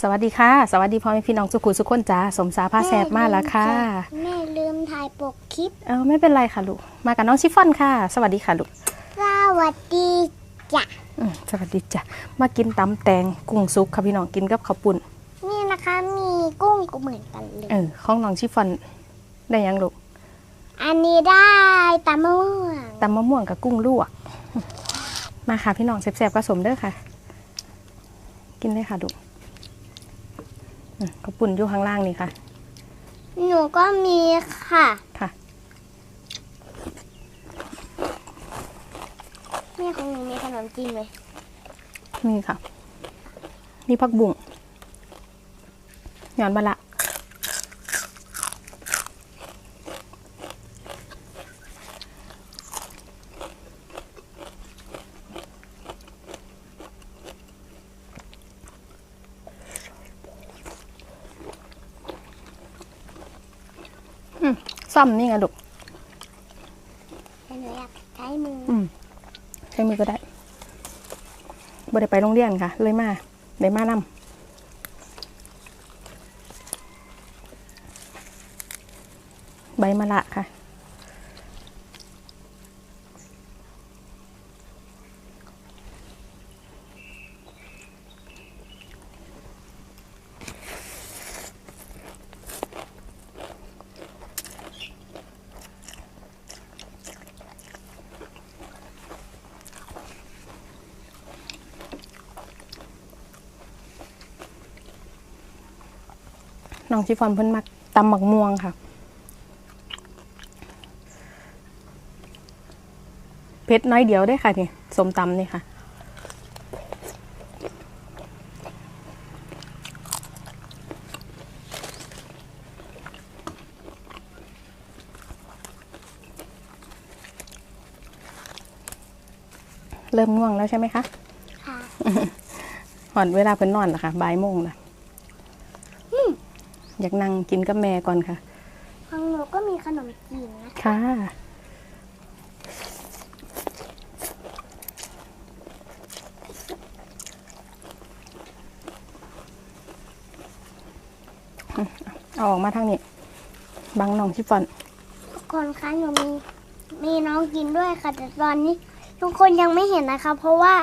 สวัสดีค่ะ สวัสดีพ่อแม่พี่น้องสุขุสุขคนจ้าสมสาผ้าแสบมากแล้วค่ะ แม่ลืมถ่ายปกคลิป เออไม่เป็นไรค่ะลูก มากับน้องชิฟฟ่อนค่ะ สวัสดีค่ะลูก สวัสดีจ้ะอืมสวัสดีจ้ะ มากินตำแตงกุ้งซุปค่ะพี่น้องกินกับข้าวปุ้น นี่นะคะมีกุ้งก็เหมือนกันเลย เออของน้องชิฟฟ่อนได้ยังลูก อันนี้ได้ตามะม่วงตำมะม่วงกับกุ้งลวก มาค่ะพี่น้องแสบๆก็สมเด้อค่ะ กินเลยค่ะลูกอืม ข้าวปุ้นอยู่ข้างล่างนี่ค่ะ หนูก็มีค่ะ ค่ะ แม่ของหนูมีขนมจีนไหมนี่ค่ะ นี่ผักบุ้งหยอนมะละ อืม ซ่อมนี่ไงลูกแต่หนูอยากใช้มือออืมใช้มือก็ได้บ่ได้ไปโรงเรียนค่ะ เลยมาได้มานำใบมะละค่ะ น้องชิฟอนเพิ่นมักตำหมักม่วงค่ะเพชรน้อยเดียวได้อค่ะนี่สมตำนี่ค่ะเริ่มง่วงแล้วใช่ไหมคะ ค่ะ หอนเวลาเพิ่นนอนล่ะค่ะบ่ายโมงละ อยากนั่งกินกับแม่ก่อนค่ะของหนูก็มีขนมจีนนะค่ะ เอาออกมาทางนี้ บังน้องชิฟอนทุกคนคะหนูมีมีน้องกินด้วยค่ะ แต่ตอนนี้ ทุกคนยังไม่เห็นนะคะ เพราะว่า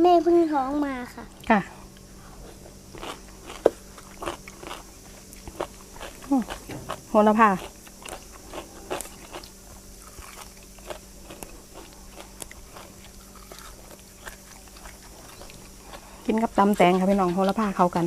แม่เพิ่งท้องมาค่ะ ค่ะอืม โหระพากินกับตำแตงค่ะพี่น้องโหระพาเข้ากัน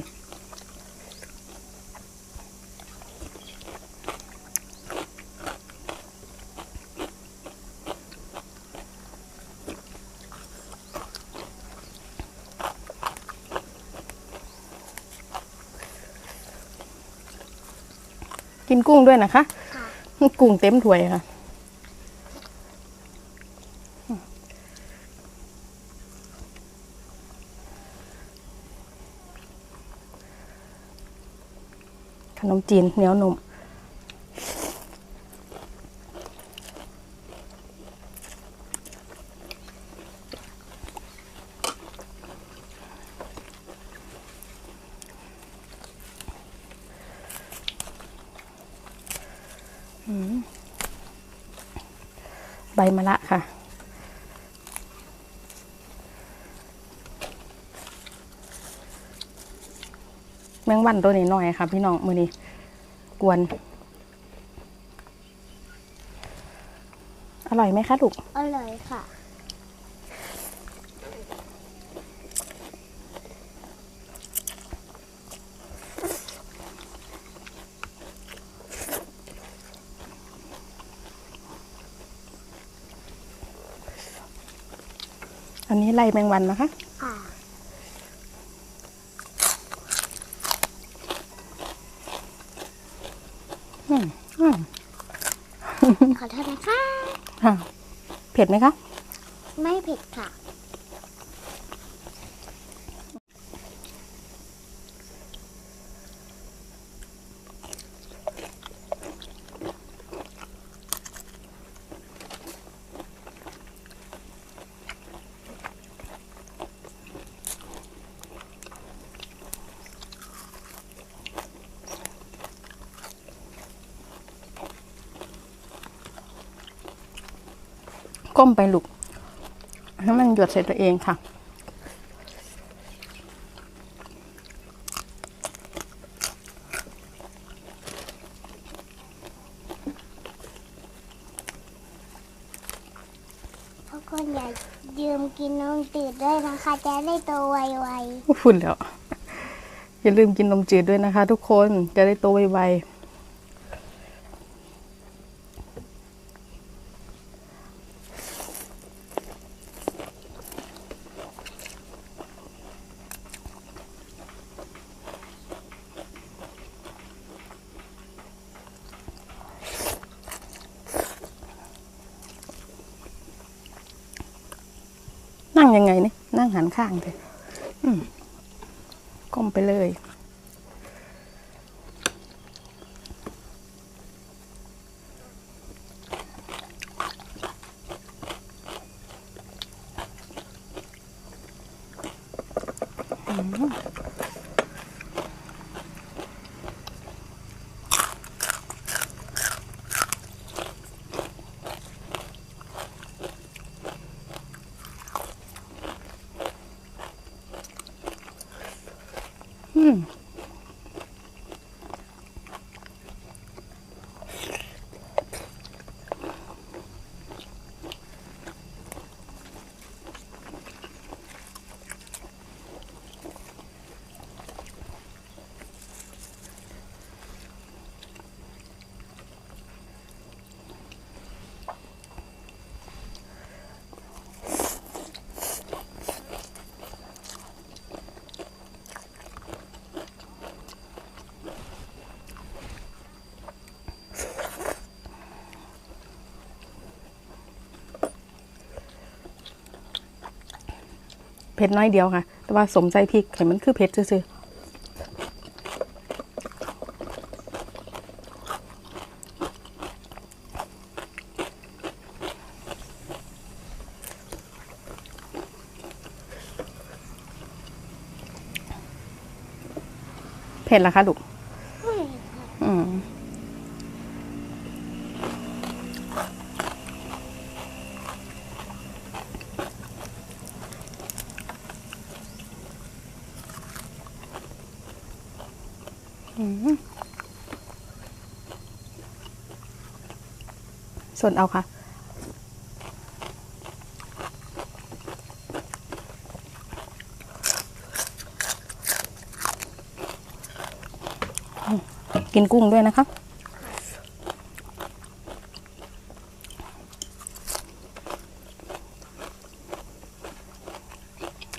กินกุ้งด้วยนะคะค่ะกุ้งเต็มถ้วยค่ะ ขนมจีนเหนียวนุ่ม มะละค่ะ แมงวันตัวนี้หน่อยค่ะ พี่น้องมือนี้กวน อร่อยไหมคะลูก อร่อยค่ะ อันนี้ไล่แมงวันนะคะค่ะอืมอืมขอโทษนะคะอะเผ็ดไหมคะ ไม่เผ็ดค่ะ ก้มไปลูกให้มันหยดใส่ตัวเองค่ะทุกคนอย่ายืมกินนมจืดด้วยนะคะ จะได้โตไวฝุ่นแล้ว อย่าลืมกินนมจืดด้วยนะคะ ทุกคนจะได้โตไวๆ ยังไงเนี่ยนั่งหันข้างเลยก้มไปเลย อืม เผ็ดน้อยเดียวค่ะ แต่ว่าสมใจพริกเห็นมันคือเผ็ดซื่อๆเผ็ดเหรอคะลูกอืม อืม ส่วนเอาค่ะ กินกุ้งด้วยนะคะ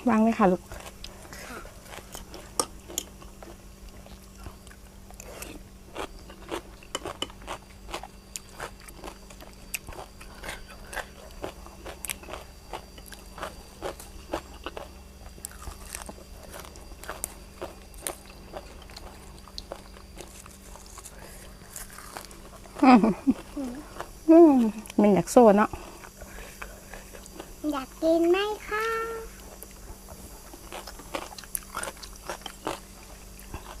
วางไว้ค่ะลูก มมันอยากโซ่เนาะ อยากกินไหมคะ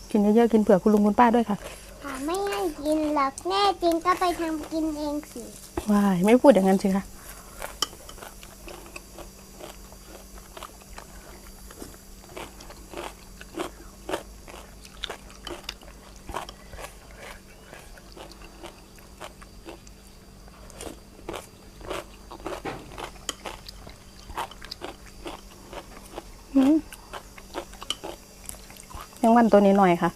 กินเยอะๆกินเผื่อคุณลุงคุณป้าด้วยค่ะถ้าไม่ให้กินหรอกแน่จริงก็ไปทำกินเองสิว้ายไม่พูดอย่างนั้นสิคะ ตัวนี้หน่อยค่ะ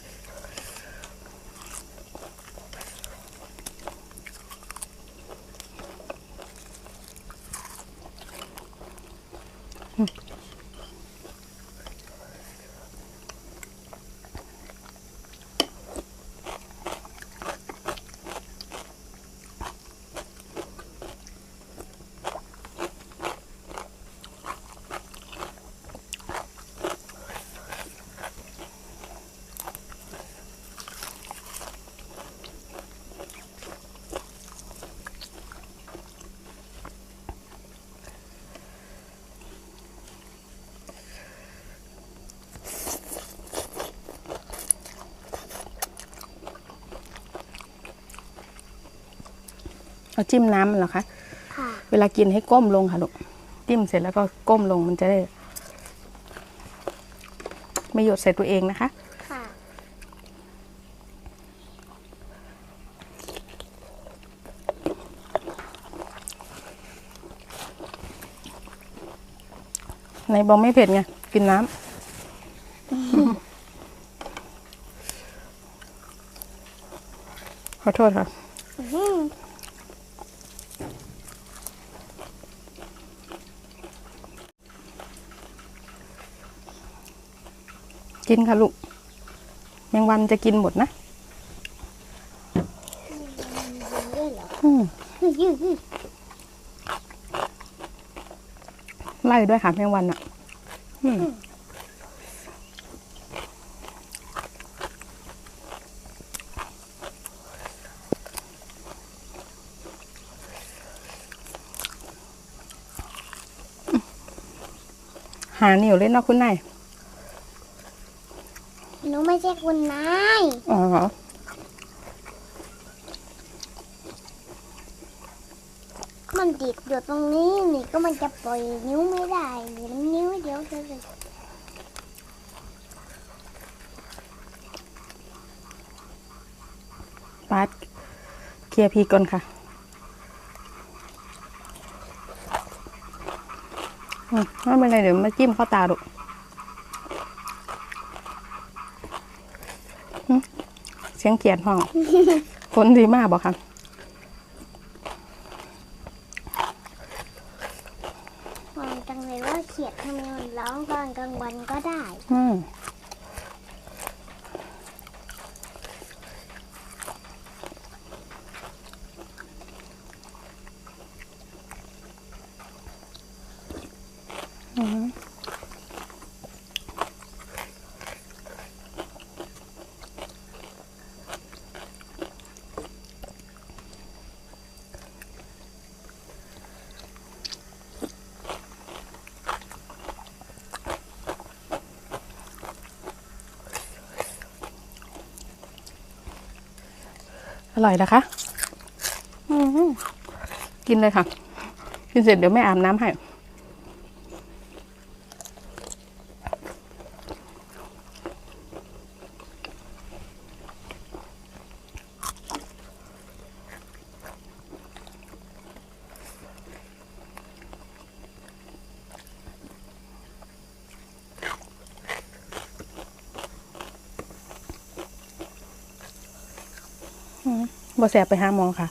เอาจิ้มน้ำมันเหรอคะค่ะเวลากินให้ก้มลงค่ะลูกจิ้มเสร็จแล้วก็ก้มลงมันจะได้ ไม่หยดใส่ตัวเองนะคะ ค่ะในบอกไม่เผ็ดไงกินน้ำขอโทษค่ะ อื้อหือ กินค่ะลูกแมงวันจะกินหมดนะอืมไล่ด้วยค่ะแมงวันอะอืมหาเหนียวเล่นเนาะคุณนาย ใช่คุณนาย อ๋อ มันติดอยู่ตรงนี้นี่ก็มันจะปล่อยนิ้วไม่ได้นี่มันนิ้วเดียวเดียวเลยปาดเคลียร์พีก่อนค่ะอืมไม่เป็นไรเดี๋ยวมาจิ้มเข้าตาดูหึ เสียงเขียนห้องคนดีมากบอกค่ะมองจังเลยว่าเขียดทำไมมันร้องตอนกลางวันก็ได้ อืมอืมอ ร่อยนะคะอืมกินเลยค่ะ กินเสร็จเดี๋ยวแม่อาบน้ำให้ บ่แสบไปหาหมอค่ะ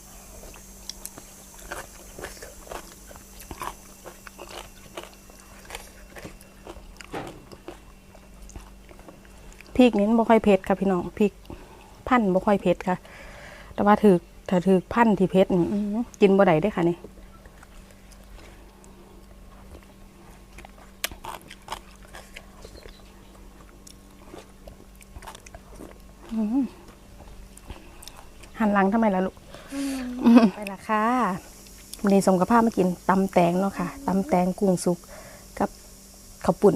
พริกนี้บ่ค่อยเผ็ดค่ะพี่น้องพริกพันบ่ค่อยเผ็ดค่ะ แต่ว่าถือถ้าถือพันที่เผ็ดกินบ่ได้ได้ค่ะนี่อื้อหือหันห ลังทำไมล่ะลูกไปละค่ะวันนี้สมกับภาพมากินตำแตงเนาะค่ะตำแตงกุ้งสุกกับข้าวปุ่น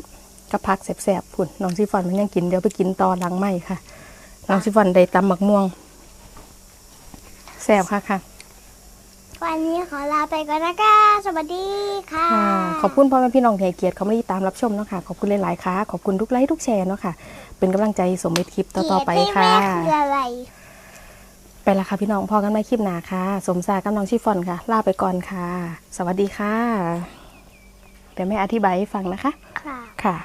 กับผักแสบๆพุ่นน้องซีฟอนมันยังกินเดี๋ยวไปกินต่อหลังไม่ค่ะน้องซีฟอนได้ตำหมักม่วงแสบค่ะค่ะวันนี้ขอลาไปก่อนนะคะ สวัสดีค่ะค่ะ ขอบคุณพ่อแม่พี่น้องที่ให้เกียรติเขาไม่ได้ตามรับชมเนาะค่ะ ขอบคุณหลาย ๆ ค่ะ ขอบคุณทุกไลค์ทุกแชร์เนาะค่ะ เป็นกำลังใจสมเด็จคลิปต่อ ๆ ไปเกลียดค่ะที่แม่คืออะไร ไปละค่ะพี่น้องพอกันไม่คลิปหนาค่ะ สมศากับน้องชิฟอนค่ะ ลาไปก่อนค่ะ สวัสดีค่ะเดี๋ยวแม่อธิบายให้ฟังนะคะ ค่ะค่ะ